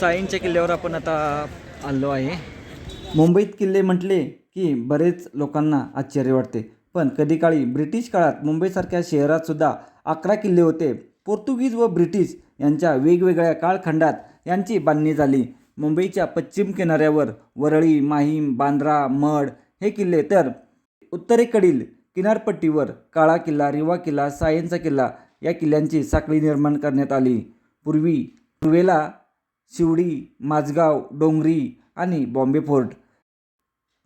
साईंच्या किल्ल्यावर आपण आता आलो आहे. मुंबईत किल्ले म्हटले की बरेच लोकांना आश्चर्य वाटते. पण कधी काळी ब्रिटिश काळात मुंबईसारख्या शहरातसुद्धा अकरा किल्ले होते. पोर्तुगीज व ब्रिटिश यांच्या वेगवेगळ्या काळखंडात यांची बांधणी झाली. मुंबईच्या पश्चिम किनाऱ्यावर वरळी माहीम बांद्रा मड हे किल्ले तर उत्तरेकडील किनारपट्टीवर काळा किल्ला रिवा किल्ला सायनचा किल्ला या किल्ल्यांची साखळी निर्माण करण्यात आली. पूर्वी पूर्वेला शिवडी माझगाव डोंगरी आणि बॉम्बे फोर्ट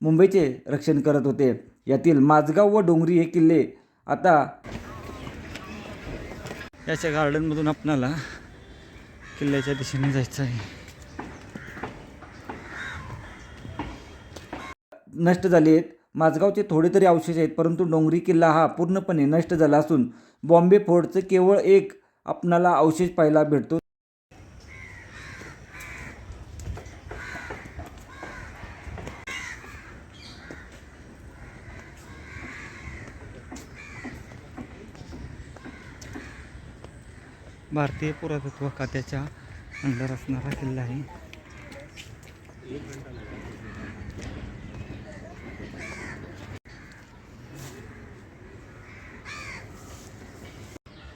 मुंबईचे रक्षण करत होते. यातील माझगाव व डोंगरी हे किल्ले आता याच्या गार्डनमधून आपणाला किल्ल्याच्या दिशेने जायचं आहे. नष्ट झाले आहेत. माझगावचे थोडे तरी अवशेष आहेत परंतु डोंगरी किल्ला हा पूर्णपणे नष्ट झाला असून बॉम्बे फोर्टचं केवळ एक आपणाला अवशेष पाहायला भेटतो. भारतीय पुरातत्व खात्याच्या अंडर असणारा किल्ला आहे.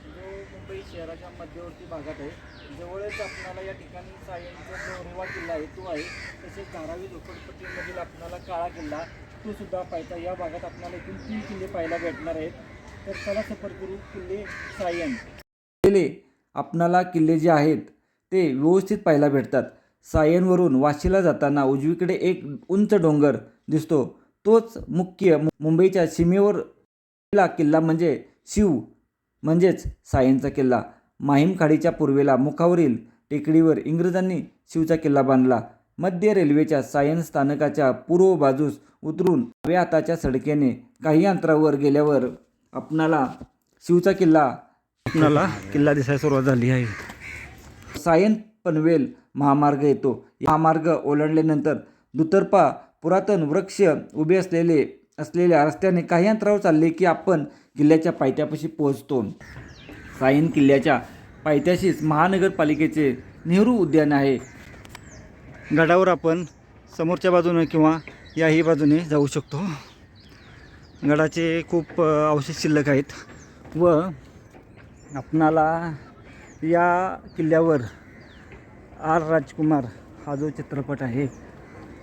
जो मुंबई शहराच्या मध्यवर्ती भागात आहे. जवळच आपणाला या ठिकाणी सायनचा जो रेवा किल्ला आहे तो आहे. तसेच धारावी झोपडपट्टीमधील आपणाला काळा किल्ला तो सुद्धा पाहायचा. या भागात आपल्याला एकूण तीन किल्ले पाहायला भेटणार आहेत. तर चला सफर करू किल्ले सायन किल्ले आपणाला किल्ले जे आहेत ते व्यवस्थित पाहायला भेटतात. सायनवरून वाशीला जाताना उजवीकडे एक उंच डोंगर दिसतो. तोच मुख्य मु- मुंबईच्या सीमेवर किल्ला म्हणजे शिव म्हणजेच सायनचा किल्ला. माहीम खाडीच्या पूर्वेला मुखावरील टेकडीवर इंग्रजांनी शिवचा किल्ला बांधला. मध्य रेल्वेच्या सायन स्थानकाच्या पूर्व बाजूस उतरून डाव्या हाताच्या सडकेने काही अंतरावर गेल्यावर आपणाला शिवचा किल्ला आपणाला किल्ला दिसायला सुरुवात झाली आहे. सायन पनवेल महामार्ग येतो. महामार्ग ओलांडल्यानंतर दुतर्फा पुरातन वृक्ष उभे असलेले असलेल्या रस्त्याने काही अंतरावर चालले की आपण किल्ल्याच्या पायथ्यापाशी पोहोचतो. सायन किल्ल्याच्या पायथ्याशीच महानगरपालिकेचे नेहरू उद्यान आहे. गडावर आपण समोरच्या बाजूने किंवा याही बाजूने जाऊ शकतो. गडाचे खूप अवशेष शिल्लक आहेत व आपणाला या किल्ल्यावर आर. राजकुमार हा जो चित्रपट आहे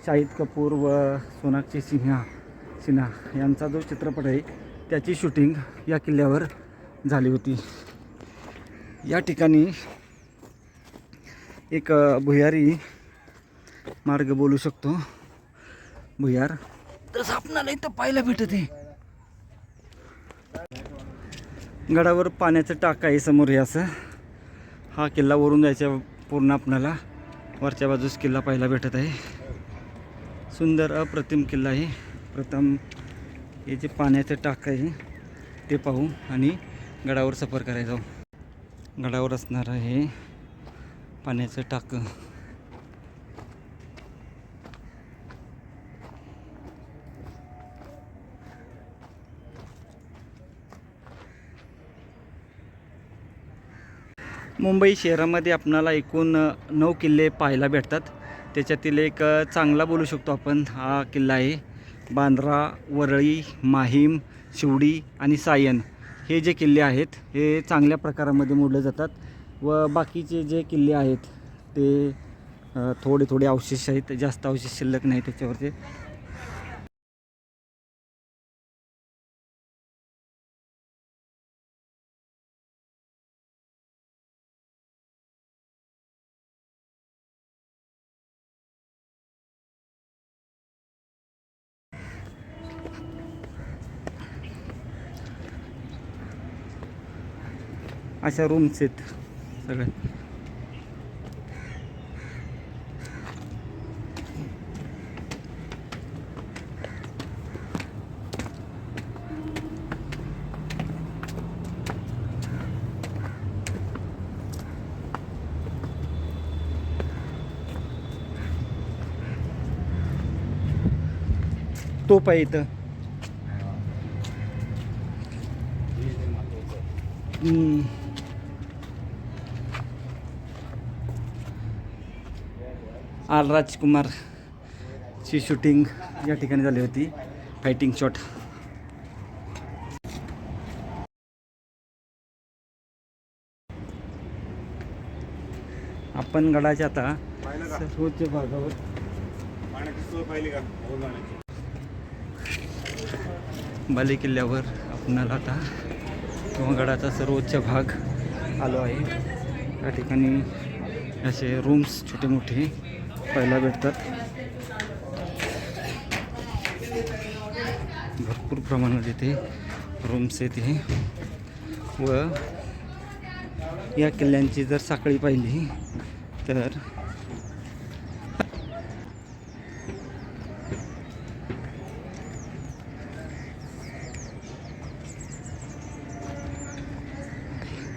शाहिद कपूर व सोनाक्षी सिन्हा सिन्हा यांचा जो चित्रपट आहे त्याची शूटिंग या किल्ल्यावर झाली होती. या ठिकाणी एक भुयारी मार्ग बोलू शकतो. भुयार तसं आपणाला इथं पाहायला भेटत. आहे गडावर पाण्याचं टाक आहे समोर हे असं. हा किल्ला वरून जायच्या पूर्ण आपणाला. वरच्या बाजूस किल्ला पाहायला भेटत आहे. सुंदर अप्रतिम किल्ला आहे. प्रथम हे जे पाण्याचं टाक आहे ते पाहू आणि गडावर सफर करायला जाऊ. गडावर असणारं हे पाण्याचं टाकं. मुंबई शहरामध्ये आपणाला एकूण नऊ किल्ले पाहायला भेटतात. त्याच्यातील एक चांगला बोलू शकतो आपण हा किल्ला आहे. बांद्रा वरळी माहीम शिवडी आणि सायन हे जे किल्ले आहेत हे चांगल्या प्रकारामध्ये मोडले जातात. व बाकीचे जे किल्ले आहेत ते थोडे थोडे अवशेष आहेत जास्त अवशेष शिल्लक नाही त्याच्यावरचे अशा रूम्स आहेत सगळे तोप आहे इथं हम्म. आर राजकुमारची शूटिंग या ठिकाणी झाली होती. फायटिंग शॉट आपण गडाच्या आता सर्वोच्च भागावर बाले किल्ल्यावर आपणाला आता किंवा गडाचा सर्वोच्च भाग आलो आहे. या ठिकाणी असे रूम्स छोटे मोठे पाहायला भेटतात. भरपूर प्रमाणात इथे रूम्स आहेत हे. व या किल्ल्यांची जर साखळी पाहिली तर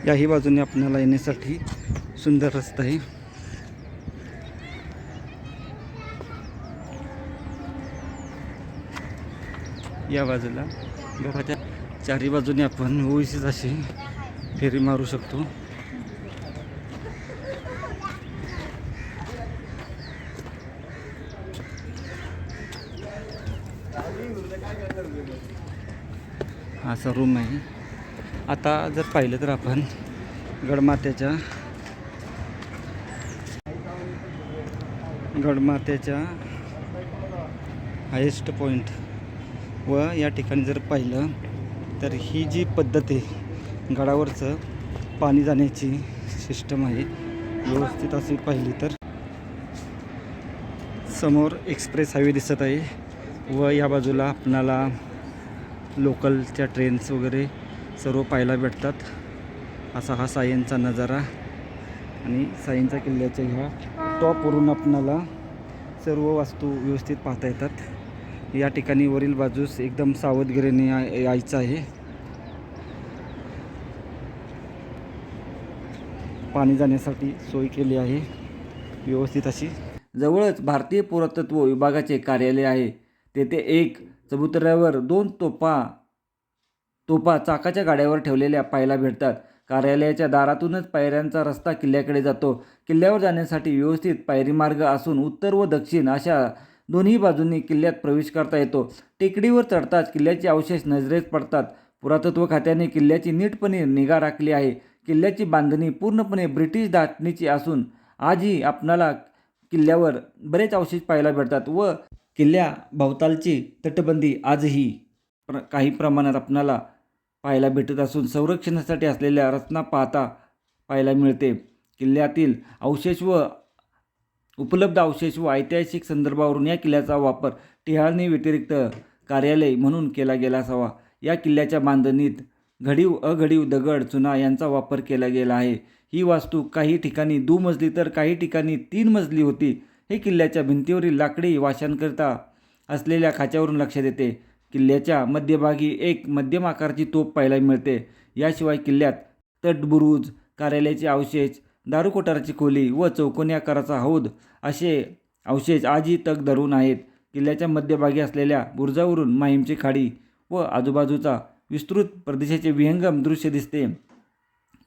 याही बाजूने आपल्याला येण्यासाठी सुंदर रस्ता आहे. या बाजूला. घराच्या चारी बाजूने आपण ओळशीच अशी फेरी मारू शकतो. हा असा रूम आहे. आता जर पाहिलं तर आपण गडमात्याच्या गडमात्याच्या हायेस्ट पॉईंट व या ठिकाणी जर पाहिलं तर ही जी पद्धत आहे गडावरचं पाणी जाण्याची सिस्टम आहे व्यवस्थित अशी पाहिली तर समोर एक्सप्रेस हायवे दिसत आहे व या बाजूला आपणाला लोकलच्या ट्रेन्स वगैरे सर्व पाहायला भेटतात. असा हा सायनचा नजारा आणि सायनच्या किल्ल्याच्या ह्या टॉपवरून आपणाला सर्व वास्तू व्यवस्थित पाहता येतात. या ठिकाणी वरील बाजूस एकदम सावधगिरीने यायचं आहे. पाणी जाण्यासाठी सोय केली आहे. व्यवस्थित अशी. जवळच भारतीय पुरातत्व विभागाचे कार्यालय आहे. तेथे एक चबुतऱ्यावर दोन तोपा तोपा चाकाच्या गाड्यावर ठेवलेल्या पाहायला भेटतात. कार्यालयाच्या दारातूनच पायऱ्यांचा रस्ता किल्ल्याकडे जातो. किल्ल्यावर जाण्यासाठी व्यवस्थित पायरी मार्ग असून उत्तर व दक्षिण अशा दोन्ही बाजूंनी किल्ल्यात प्रवेश करता येतो. टेकडीवर चढताच किल्ल्याचे अवशेष नजरेत पडतात. पुरातत्व खात्याने किल्ल्याची नीटपणे निगा राखली आहे. किल्ल्याची बांधणी पूर्णपणे ब्रिटिश दाटणीची असून आजही आपणाला किल्ल्यावर बरेच अवशेष पाहायला भेटतात व किल्ल्या भोवतालची तटबंदी आजही प्र काही प्रमाणात आपणाला पाहायला भेटत असून संरक्षणासाठी असलेल्या रचना पाहता पाहायला मिळते. किल्ल्यातील अवशेष व उपलब्ध अवशेष व ऐतिहासिक संदर्भावरून या किल्ल्याचा वापर टिहाळणी व्यतिरिक्त कार्यालय म्हणून केला गेला असावा. या किल्ल्याच्या बांधणीत घडीव अघडीव दगड चुना यांचा वापर केला गेला आहे. ही वास्तू काही ठिकाणी दुमजली तर काही ठिकाणी तीन मजली होती. हे किल्ल्याच्या भिंतीवरील लाकडी वाशांकरिता असलेल्या खाच्यावरून लक्षात येते किल्ल्याच्या मध्यभागी एक मध्यम आकाराची तोफ पाहायला मिळते. याशिवाय किल्ल्यात तटबुरुज कार्यालयाचे अवशेष दारुकोटाराची खोली व चौकोनी आकाराचा हौद असे अवशेष आजही तग धरून आहेत. किल्ल्याच्या मध्यभागी असलेल्या बुरजावरून माहीमची खाडी व आजूबाजूचा विस्तृत प्रदेशाचे विहंगम दृश्य दिसते.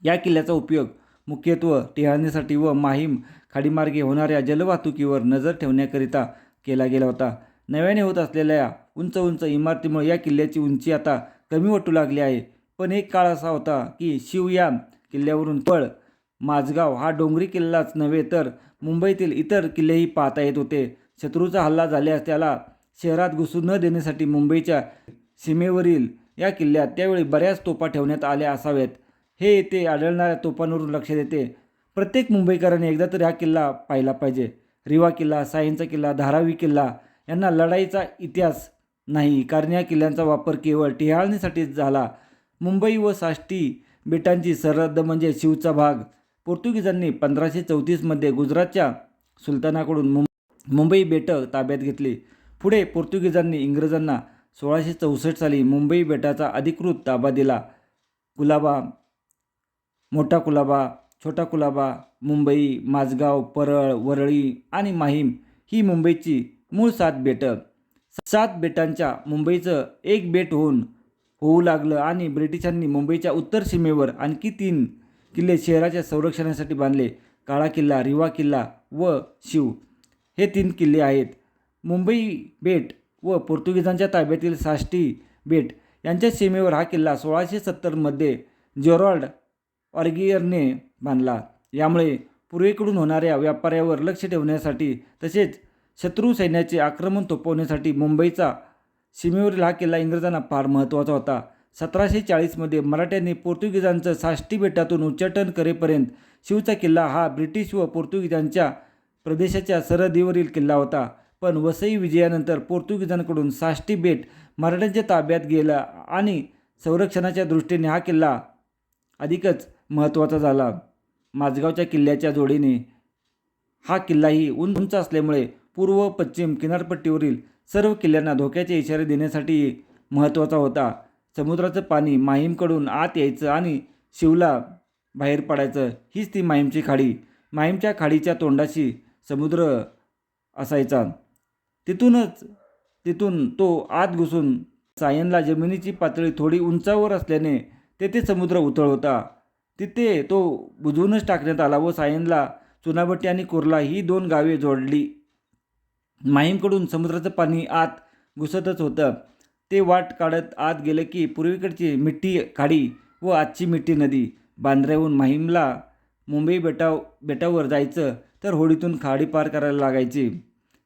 या किल्ल्याचा उपयोग मुख्यत्व टिहाळणीसाठी व माहीम खाडीमार्गे होणाऱ्या जलवाहतुकीवर नजर ठेवण्याकरिता केला गेला होता. नव्याने होत असलेल्या उंच उंच इमारतीमुळे या किल्ल्याची उंची आता कमी वाटू लागली आहे. पण एक काळ असा होता की शिव या किल्ल्यावरून पळ माझगाव हा डोंगरी किल्लाच नव्हे तर मुंबईतील इतर किल्लेही पाहता येत होते. शत्रूचा हल्ला झाल्यास त्याला शहरात घुसू न देण्यासाठी मुंबईच्या सीमेवरील या किल्ल्यात त्यावेळी बऱ्याच तोफा ठेवण्यात आल्या असाव्यात. हे येथे आढळणाऱ्या तोफांवरून लक्ष देते. प्रत्येक मुंबईकरांनी एकदा तर हा किल्ला पाहिला पाहिजे. रिवा किल्ला साईंचा किल्ला धारावी किल्ला यांना लढाईचा इतिहास नाही कारण या किल्ल्यांचा वापर केवळ टिहाळणीसाठीच झाला. मुंबई व साष्टी बेटांची सरहद्द म्हणजे शिवचा भाग. पोर्तुगीजांनी पंधराशे चौतीसमध्ये गुजरातच्या सुलतानाकडून मुंबई बेटं ताब्यात घेतली. पुढे पोर्तुगीजांनी इंग्रजांना सोळाशे चौसष्ट साली मुंबई बेटाचा अधिकृत ताबा दिला. कुलाबा मोठा कुलाबा छोटा कुलाबा मुंबई माझगाव परळ वरळी आणि माहीम ही मुंबईची मूळ सात बेटं. सात बेटांच्या मुंबईचं एक बेट होऊन होऊ लागलं आणि ब्रिटिशांनी मुंबईच्या उत्तर सीमेवर आणखी तीन किल्ले शहराच्या संरक्षणासाठी बांधले. काळा किल्ला रिवा किल्ला व शिव हे तीन किल्ले आहेत. मुंबई बेट व पोर्तुगीजांच्या ताब्यातील साष्टी बेट यांच्या सीमेवर हा किल्ला सोळाशे सत्तरमध्ये जेरॉल्ड ऑर्गियरने बांधला. यामुळे पूर्वेकडून होणाऱ्या व्यापाऱ्यावर लक्ष ठेवण्यासाठी तसेच शत्रू सैन्याचे आक्रमण थोपवण्यासाठी मुंबईचा सीमेवरील हा किल्ला इंग्रजांना फार महत्त्वाचा होता. सतराशे चाळीसमध्ये मराठ्यांनी पोर्तुगीजांचं साष्टी बेटातून उच्चाटन करेपर्यंत शिवचा किल्ला हा ब्रिटिश व पोर्तुगीजांच्या प्रदेशाच्या सरहदीवरील किल्ला होता. पण वसई विजयानंतर पोर्तुगीजांकडून साष्टी बेट मराठ्यांच्या ताब्यात गेला आणि संरक्षणाच्या दृष्टीने हा किल्ला अधिकच महत्त्वाचा झाला. माझगावच्या किल्ल्याच्या जोडीने हा किल्लाही उंच उंच असल्यामुळे पूर्व पश्चिम किनारपट्टीवरील सर्व किल्ल्यांना धोक्याचे इशारे देण्यासाठी महत्त्वाचा होता. समुद्राचं पाणी माहीमकडून आत यायचं आणि शिवला बाहेर पडायचं. हीच ती माहीमची खाडी. माहीमच्या खाडीच्या तोंडाशी समुद्र असायचा. तिथूनच तिथून तो आत घुसून सायनला जमिनीची पातळी थोडी उंचावर असल्याने तेथे समुद्र उथळ होता. तिथे तो बुजवूनच टाकण्यात आला व सायनला चुनाभट्टी आणि कुर्ला ही दोन गावे जोडली. माहीमकडून समुद्राचं पाणी आत घुसतच होतं. ते वाट काढत आत गेलं की पूर्वीकडची मिठी खाडी व आजची मिठी नदी. बांद्र्याहून माहीमला मुंबई बेटाव बेटावर जायचं तर होडीतून खाडी पार करायला लागायची.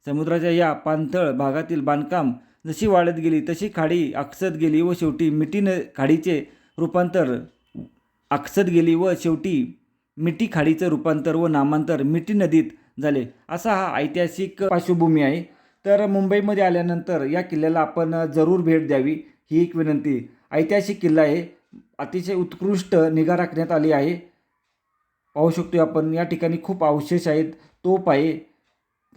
समुद्राच्या या पाणथळ भागातील बांधकाम जशी वाढत गेली तशी खाडी आकसत गेली व शेवटी मिठी न खाडीचे रूपांतर आकसत गेली व शेवटी मिठी खाडीचं रूपांतर व नामांतर मिठी नदीत झाले. असा हा ऐतिहासिक पार्श्वभूमी आहे. तर मुंबईमध्ये आल्यानंतर या किल्ल्याला आपण जरूर भेट द्यावी ही एक विनंती. ऐतिहासिक किल्ला आहे. अतिशय उत्कृष्ट निगा राखण्यात आली आहे. पाहू शकतो आपण या ठिकाणी खूप अवशेष आहेत. तोप आहे.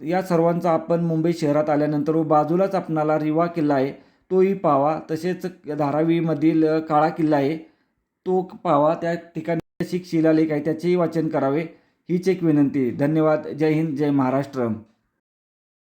या सर्वांचा आपण मुंबई शहरात आल्यानंतर व बाजूलाच आपणाला रिवा किल्ला आहे. तोही पाहावा. तसेच धारावीमधील काळा किल्ला आहे. तो पाहावा. त्या ठिकाणी शिक शिलालेख आहे. त्याचेही वाचन करावे. हीच एक विनंती. धन्यवाद. जय हिंद. जय महाराष्ट्र.